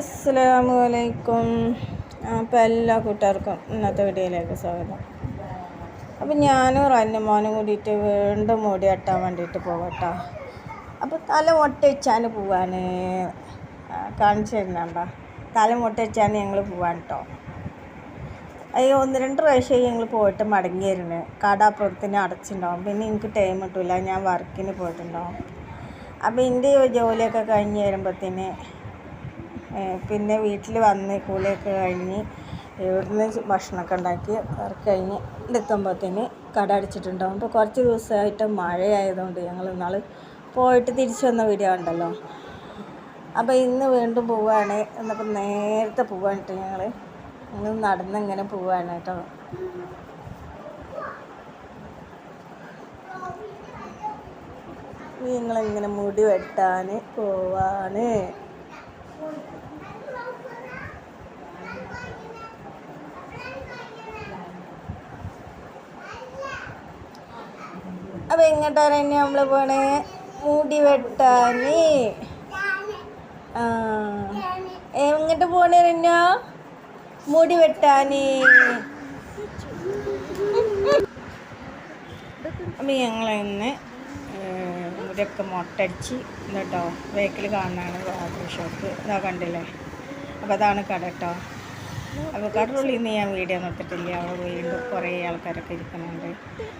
അസ്സലാമു അലൈക്കും അപ്പോൾ എല്ലാ കൂട്ടുകാർക്കും ഇന്നത്തെ വീഡിയോയിലേക്ക് സ്വാഗതം. അപ്പം ഞാനും റന്നുമോനും കൂടിയിട്ട് വീണ്ടും മുടി വെട്ടാൻ വേണ്ടിയിട്ട് പോകട്ടോ അപ്പോൾ തല മുട്ട പോവാൻ കാണിച്ചു തരുന്നുണ്ടോ തല മുട്ട വെച്ചാൽ ഞങ്ങൾ പോവാൻ കേട്ടോ അയ്യോ ഒന്ന് രണ്ട് പ്രാവശ്യം ഞങ്ങൾ പോയിട്ട് മടങ്ങി വരുന്നു കട കടാപ്പുറത്തിന് അടച്ചിട്ടുണ്ടാവും. പിന്നെ എനിക്ക് ടൈം കിട്ടില്ല ഞാൻ വർക്കിന് പോയിട്ടുണ്ടാവും. അപ്പോൾ എന്റെ ജോലിയൊക്കെ കഴിഞ്ഞ് വരുമ്പോഴത്തേന് പിന്നെ വീട്ടിൽ വന്ന് കൂലിയൊക്കെ കഴിഞ്ഞ് ഇവിടുന്ന് ഭക്ഷണമൊക്കെ ഉണ്ടാക്കി വർക്ക് കഴിഞ്ഞ് എത്തുമ്പോഴത്തേന് കട അടിച്ചിട്ടുണ്ടാവും. അപ്പോൾ കുറച്ച് ദിവസമായിട്ട് മഴയായതുകൊണ്ട് ഞങ്ങൾ ഇന്നാൾ പോയിട്ട് തിരിച്ചു വന്ന വീഡിയോ ഉണ്ടല്ലോ അപ്പോൾ ഇന്ന് വീണ്ടും പോവുകയാണ് എന്നപ്പോൾ നേരത്തെ പോവാനിട്ട് ഞങ്ങൾ. ഞങ്ങൾ നടന്നിങ്ങനെ പോവുകയാണ് കേട്ടോ. ഞങ്ങളിങ്ങനെ മുടി വെട്ടാൻ പോവാണ്. അപ്പൊ എങ്ങോട്ടാണ് തന്നെ നമ്മൾ പോണേ. മുടി വെട്ടാന്. ആ. എങ്ങോട്ട് പോണേ രന്ന മുടി വെട്ടാന്. അപ്പം ഞങ്ങൾ ഇന്ന് മുടിയൊക്കെ മുട്ടടിച്ച് കേട്ടോ വേക്കിൽ കാണുന്നതാണ് ബാർബർ ഷോപ്പ്. ഇതാ കണ്ടില്ലേ? അപ്പോൾ അതാണ് കട കേട്ടോ അപ്പോൾ കടറുള്ളിൽ നിന്ന് ഞാൻ വീഡിയോ നിർത്തിട്ടില്ല അവിടെ വീണ്ടും കുറേ ആൾക്കാരൊക്കെ ഇരിക്കുന്നുണ്ട്.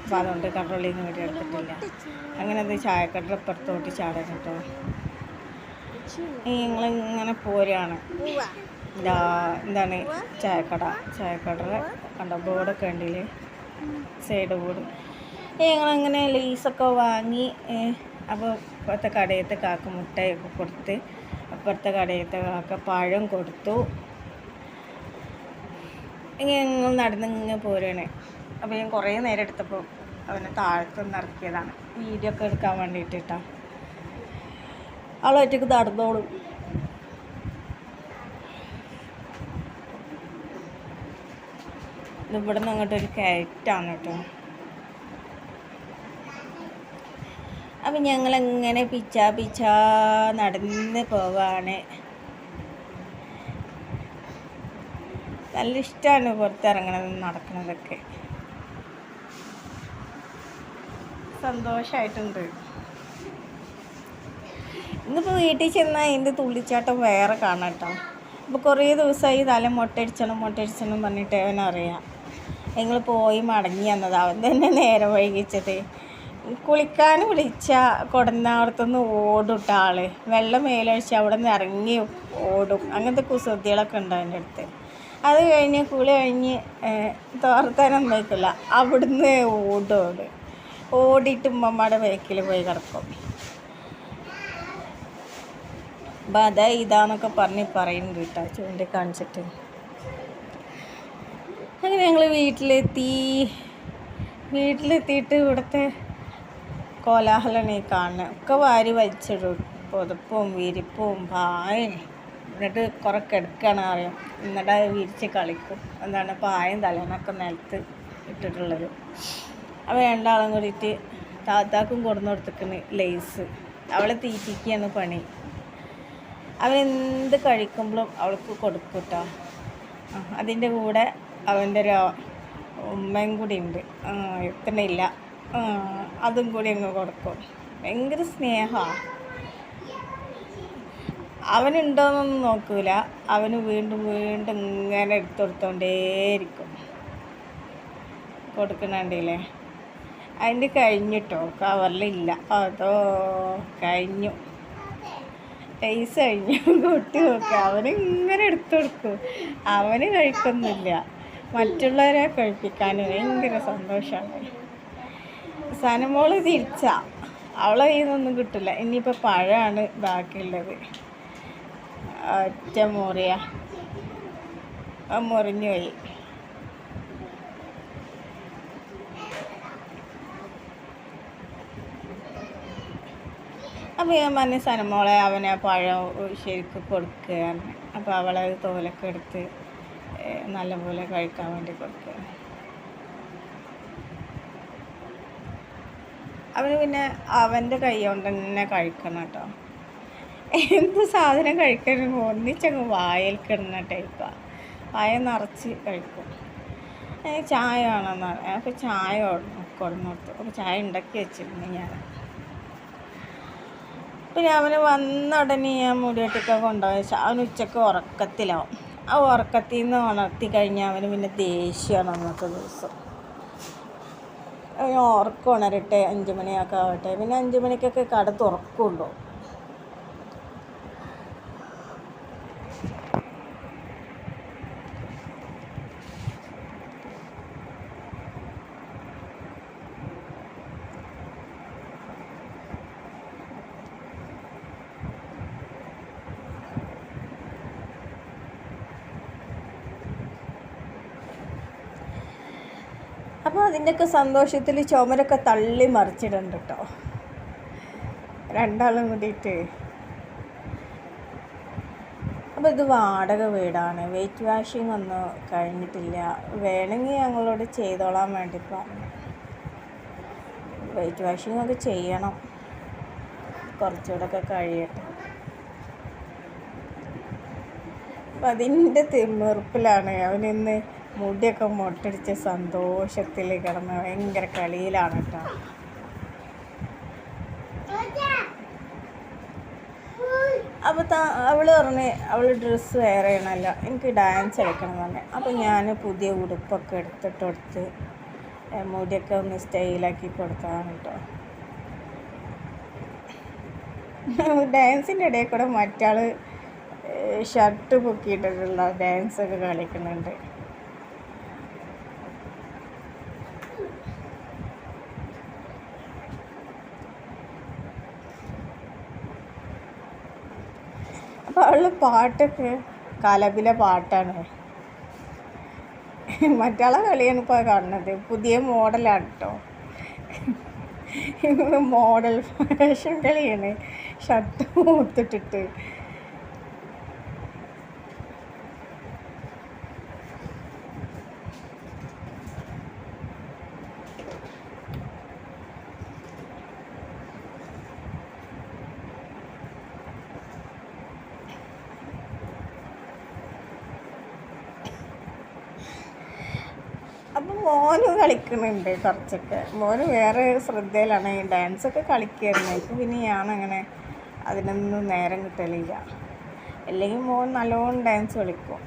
അപ്പോൾ അതുകൊണ്ട് കടറുള്ളിൽ നിന്ന് വീഡിയോ എടുത്തിട്ടില്ല. അങ്ങനെ അത് ചായക്കട പുറത്തോട്ട് ചാടാൻ കേട്ടോ. ഞങ്ങളിങ്ങനെ പോരാണ് ഇതാ എന്താണ് ചായക്കട. ചായക്കട കണ്ട? ബോർഡൊക്കെ ഉണ്ടില്ലേ? Side board. ഞങ്ങളങ്ങനെ ലീസൊക്കെ വാങ്ങി അപ്പോൾ ഇപ്പോഴത്തെ കടയത്തെ കാക്ക മുട്ടയൊക്കെ കൊടുത്ത് അപ്പുറത്തെ കടയത്തെ കാക്ക പഴം കൊടുത്തു. ഇങ്ങനെ നടന്ന് ഇങ്ങനെ പോരുകയാണ് അപ്പോൾ ഞാൻ കുറേ നേരം എടുത്തപ്പോൾ അവനെ താഴത്ത് നിന്ന് ഇറക്കിയതാണ്. വീഡിയോ ഒക്കെ എടുക്കാൻ വേണ്ടിയിട്ട് കേട്ടോ ആളൊറ്റക്ക് നടന്നോളും. ഇവിടെ നിന്ന് അങ്ങോട്ടൊരു കയറ്റാണ് കേട്ടോ അപ്പം ഞങ്ങളെങ്ങനെ പിച്ചാ പിച്ചാ നടന്ന് പോവാണ്. നല്ല ഇഷ്ടമാണ് പുറത്തിറങ്ങണത് നടക്കണതൊക്കെ. സന്തോഷമായിട്ടുണ്ട് ഇന്നിപ്പോൾ വീട്ടിൽ ചെന്നാൽ എന്റെ തുള്ളിച്ചാട്ടം വേറെ കാണാം കേട്ടോ. അപ്പോൾ കുറേ ദിവസമായി തല മുട്ടടിച്ചണം മുട്ടടിച്ചണം പറഞ്ഞിട്ട് അവൻ അവനറിയാം നിങ്ങൾ പോയി മടങ്ങി വന്നത്. അവൻ തന്നെ നേരെ വൈകിച്ചത്. കുളിക്കാൻ വിളിച്ച കൊടുന്നവിടത്തുനിന്ന് ഓടും ആൾ വെള്ളം മേലൊഴിച്ച് അവിടെ നിന്ന് ഇറങ്ങി ഓടും. അങ്ങനത്തെ കുസൃതികളൊക്കെ ഉണ്ട് അവന്റെ അടുത്ത്. അത് കഴിഞ്ഞ് കുളി കഴിഞ്ഞ് തോർത്താനൊന്നും വയ്ക്കില്ല അവിടുന്ന് ഓടോട്. ഓട് ഓടിയിട്ട് ഉമ്മമ്മയുടെ ബേക്കിൽ പോയി കിടക്കും. അപ്പം അതാ ഇതാന്നൊക്കെ പറഞ്ഞ് പറയുന്നുണ്ട് കേട്ടോ ചൂണ്ടിക്കാണിച്ചിട്ട്. അങ്ങനെ ഞങ്ങൾ വീട്ടിലെത്തി. വീട്ടിലെത്തിയിട്ട് ഇവിടുത്തെ കോലാഹലമാണ് ഈ കാണുന്നത് ഒക്കെ വാരി വലിച്ചിടും. പുതപ്പും വിരിപ്പും പായും. എന്നിട്ട് കുറെ കിടക്കുകയാണ് അറിയാം എന്നിട്ട് അത് വിരിച്ച് കളിക്കും. എന്താണ് പായം തലേനൊക്കെ നിലത്ത് ഇട്ടിട്ടുള്ളത്. അപ്പോൾ രണ്ടാളും കൂടിയിട്ട് താത്താക്കും കൊടുന്നു കൊടുത്തിക്കണ് ലേസ്. അവളെ തീറ്റിക്കുകയാണ് പണി. അവനെന്ത് കഴിക്കുമ്പോഴും അവൾക്ക് കൊടുക്കും കേട്ടോ അതിന്റെ കൂടെ അവന്റെ ഒരു ഉമ്മയും കൂടി ഉണ്ട്. എത്തണില്ല അതും കൂടി അങ്ങ് കൊടുക്കും. ഭയങ്കര സ്നേഹമാണ്. അവനുണ്ടോയെന്നൊന്നും നോക്കൂല. അവന് വീണ്ടും വീണ്ടും ഇങ്ങനെ എടുത്തുകൊടുത്തോണ്ടേയിരിക്കും കൊടുക്കണണ്ടില്ലേ അതിന്റെ കഴിഞ്ഞിട്ടോ? കവറിലില്ല. അതോ കഴിഞ്ഞു. പൈസ കഴിഞ്ഞു. കൊട്ടി നോക്കുക അവന് ഇങ്ങനെ എടുത്തു അവന് കഴിക്കുന്നില്ല. മറ്റുള്ളവരെ കഴിപ്പിക്കാൻ ഭയങ്കര സന്തോഷമാണ്. സനമോൾ തിരിച്ചാ. അവളെ കയ്യിൽ നിന്നൊന്നും കിട്ടില്ല. ഇനിയിപ്പോൾ പഴമാണ് ബാക്കിയുള്ളത്. ഒറ്റ മുറിയ മുറിഞ്ഞു പോയി. അപ്പോൾ ഞാൻ പറഞ്ഞ സനമോളെ അവനെ പഴം ശരിക്കും കൊടുക്കുകയാണ്. അപ്പോൾ അവളെ തോലൊക്കെ എടുത്ത് നല്ലപോലെ കഴിക്കാൻ വേണ്ടി കൊടുക്കുക അവന് പിന്നെ അവന്റെ കൈ കൊണ്ട് തന്നെ കഴിക്കണം കേട്ടോ. എന്ത് സാധനം കഴിക്കാനും ഒന്നിച്ചങ്ങ് വായിൽ കിടന്ന ടൈപ്പാണ് വായ നിറച്ച് കഴിക്കും. ചായ വേണമെന്നാണ്. അപ്പോൾ ചായ കൊടുന്നു കൊടുത്തു അപ്പോൾ ചായ ഉണ്ടാക്കി വെച്ചിരുന്നു ഞാൻ. പിന്നെ അവന് വന്ന ഉടനെ ഞാൻ മുടിവെട്ടിക്കാൻ കൊണ്ടുപോയി. അവന് ഉച്ചയ്ക്ക് ഉറക്കത്തിലാവും. ആ ഉറക്കത്തിൽ നിന്ന് ഉണർത്തി കഴിഞ്ഞാൽ അവന് പിന്നെ ദേഷ്യമാണ് അന്നത്തെ ദിവസം. ഉറക്കം ഉണരട്ടെ അഞ്ച് മണിയൊക്കെ ആവട്ടെ. പിന്നെ അഞ്ച് മണിക്കൊക്കെ കട തുറക്കുള്ളൂ. അപ്പോൾ അതിന്റെയൊക്കെ സന്തോഷത്തിൽ ചുമരൊക്കെ തള്ളി മറിച്ചിടുന്നുണ്ട് കേട്ടോ രണ്ടാളും കൂടിയിട്ട്. അപ്പോൾ ഇത് വാടക വീടാണ്. വെയിറ്റ് വാഷിംഗ് ഒന്നും കഴിഞ്ഞിട്ടില്ല. വേണമെങ്കിൽ ഞങ്ങളോട് ചെയ്തോളാൻ വേണ്ടി പറഞ്ഞു. വെയിറ്റ് വാഷിംഗ് ഒക്കെ ചെയ്യണം. കുറച്ചുകൂടെയൊക്കെ കഴിയട്ടെ. അപ്പം അതിന്റെ തിമിർപ്പിലാണ് അവനിന്ന് മുടിയൊക്കെ മുട്ടടിച്ച് സന്തോഷത്തിൽ കിടന്ന് ഭയങ്കര കളിയിലാണ് കേട്ടോ. അപ്പോൾ താ അവൾ പറഞ്ഞ് ഡ്രസ്സ് വേറെ ചെയ്യണമല്ല എനിക്ക് ഡാൻസ് കളിക്കണം പറഞ്ഞു. അപ്പോൾ ഞാൻ പുതിയ ഉടുപ്പൊക്കെ എടുത്തിട്ട് കൊടുത്ത് മുടിയൊക്കെ ഒന്ന് സ്റ്റൈലാക്കി കൊടുത്തതാണ് കേട്ടോ. ഡാൻസിന്റെ ഇടയിൽ കൂടെ മറ്റാൾ ഷർട്ട് പൊക്കിയിട്ടിട്ടുള്ള ഡാൻസൊക്കെ കളിക്കുന്നുണ്ട്. അവൾ പാട്ടൊക്കെ കലപിലെ പാട്ടാണ്. മറ്റാളെ കളിയാണ് ഇപ്പോൾ കാണുന്നത്. പുതിയ മോഡലാണ് കേട്ടോ മോഡൽ ഫാഷൻ കളിയാണ്. ഷർട്ട് മൂത്തിട്ടിട്ട് അപ്പം മോന് കളിക്കുന്നുണ്ട് കുറച്ചൊക്കെ. മോന് വേറെ ശ്രദ്ധയിലാണ് ഈ ഡാൻസൊക്കെ കളിക്കുമായിരുന്നു ഇപ്പം പിന്നെ ഞാനങ്ങനെ അതിനൊന്നും നേരം കിട്ടലില്ല. അല്ലെങ്കിൽ മോൻ നല്ലോണം ഡാൻസ് കളിക്കും.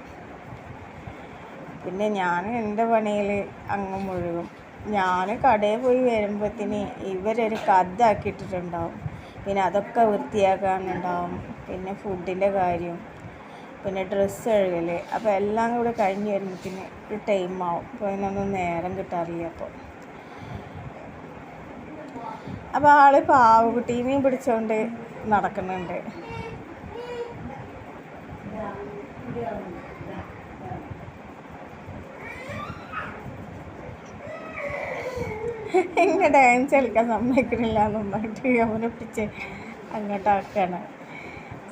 പിന്നെ ഞാൻ എന്റെ പണിയിൽ അങ്ങ് മുഴുകും. ഞാൻ കടയിൽ പോയി വരുമ്പോഴത്തേന് ഇവരൊരു കഥ ആക്കിയിട്ടിട്ടുണ്ടാവും പിന്നെ അതൊക്കെ വൃത്തിയാക്കാനുണ്ടാവും. പിന്നെ ഫുഡിന്റെ കാര്യം. പിന്നെ ഡ്രസ്സ് കഴുകൽ അപ്പോൾ എല്ലാം കൂടെ കഴിഞ്ഞ് പിന്നെ ഒരു ടൈമാവും അപ്പോൾ അതിനൊന്നും നേരം കിട്ടാറില്ല അപ്പോൾ അപ്പോൾ ആൾ പാവക്കുട്ടീനെയും പിടിച്ചോണ്ട് നടക്കുന്നുണ്ട്. എന്നെ ഡാൻസ് കളിക്കാൻ സമ്മതിക്കണില്ല എന്നും പറഞ്ഞിട്ട് അവനെ പിടിച്ച് അങ്ങോട്ടാക്കാണ്.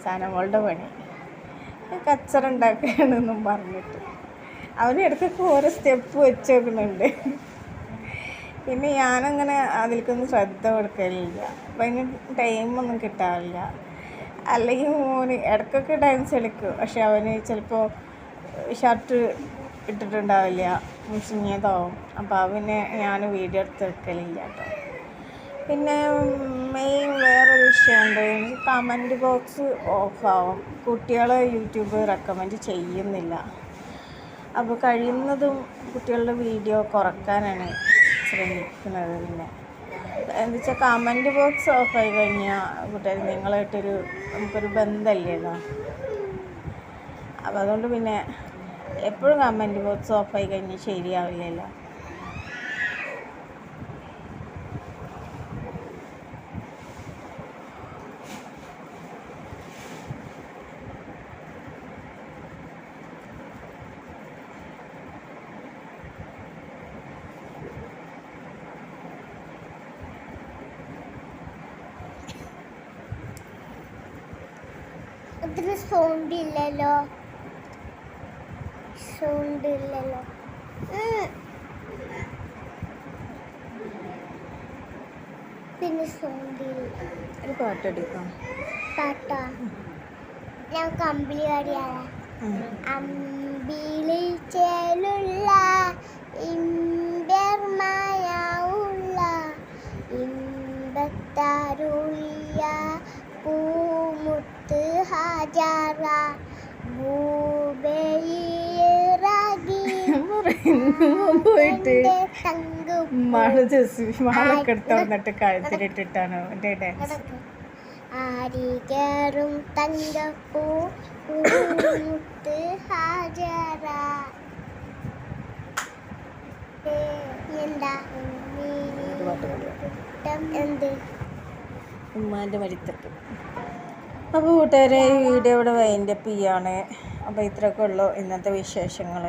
സാനമോളുടെ പണി. കച്ചറ ഉണ്ടാക്കുകയാണെന്നും പറഞ്ഞിട്ട്. അവന് ഇടയ്ക്കൊക്കെ ഓരോ സ്റ്റെപ്പ് വെച്ച് വെക്കുന്നുണ്ട് പിന്നെ ഞാനങ്ങനെ അതിലേക്കൊന്നും ശ്രദ്ധ കൊടുക്കലില്ല. അപ്പം അതിന് ടൈമൊന്നും കിട്ടാറില്ല. അല്ലെങ്കിൽ മോന് ഇടയ്ക്കൊക്കെ ഡാൻസ് കളിക്കും. പക്ഷെ അവന് ചിലപ്പോൾ ഷർട്ട് ഇട്ടിട്ടുണ്ടാവില്ല. മുഷിഞ്ഞതാവും. അപ്പോൾ അവനെ ഞാൻ വീഡിയോ എടുത്ത് വെക്കലില്ല കേട്ടോ. പിന്നെ മെയിൻ വേറൊരു വിഷയമുണ്ട്. കമന്റ് ബോക്സ് ഓഫാവും കുട്ടികളെ യൂട്യൂബ് റെക്കമെൻഡ് ചെയ്യുന്നില്ല. അപ്പോൾ കഴിയുന്നതും കുട്ടികളുടെ വീഡിയോ കുറക്കാനാണ് ശ്രമിക്കുന്നത് പിന്നെ. എന്താ വെച്ചാൽ കമന്റ് ബോക്സ് ഓഫായി കഴിഞ്ഞാൽ കുട്ടികൾ നിങ്ങളായിട്ടൊരു നമുക്കൊരു ബന്ധമില്ലല്ലോ അപ്പോൾ അതുകൊണ്ട് പിന്നെ എപ്പോഴും കമന്റ് ബോക്സ് ഓഫായി കഴിഞ്ഞാൽ ശരിയാവില്ലല്ലോ. ഇതിന് സൗണ്ട് ഇല്ലല്ലോ. സൗണ്ട് ഇല്ലല്ലോ. പിന്നെ സൗണ്ട് ഇല്ല. പാട്ടടിക്കാം പാട്ടാ. ഞാൻ കമ്പിളി പാടിയാണ് ഉം. അമ്പിളി ചേലുള്ള ഇമ്പർമായുള്ള ഇമ്പത്താരുളിയ പൂമുത്ത് ഹാജാറ. പോയിട്ട് മാൾ ജസ് മാളൊക്കെ എടുത്ത് വന്നിട്ട് കഴുത്തിലിട്ടിട്ടാണ് എന്റെ ഡാൻസ് ആരികേറും തങ്കപ്പൂ ഹാജറ. എന്ത്? ഉമ്മാന്റെ മരിത്തട്ട് അപ്പോൾ കൂട്ടുകാരെ ഈ വീഡിയോ ഇവിടെ വൈൻഡപ്പ് ചെയ്യാണ്. അപ്പോൾ ഇത്രയൊക്കെ ഉള്ളൂ ഇന്നത്തെ വിശേഷങ്ങൾ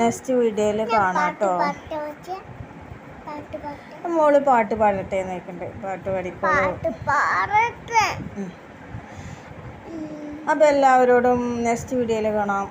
നെക്സ്റ്റ് വീഡിയോയിൽ കാണാം കേട്ടോ. മോൾ പാട്ട് പാടട്ടെ നോക്കണ്ട് പാട്ട് പാടിക്കോളൂ അപ്പോൾ എല്ലാവരോടും നെക്സ്റ്റ് വീഡിയോയിൽ കാണാം.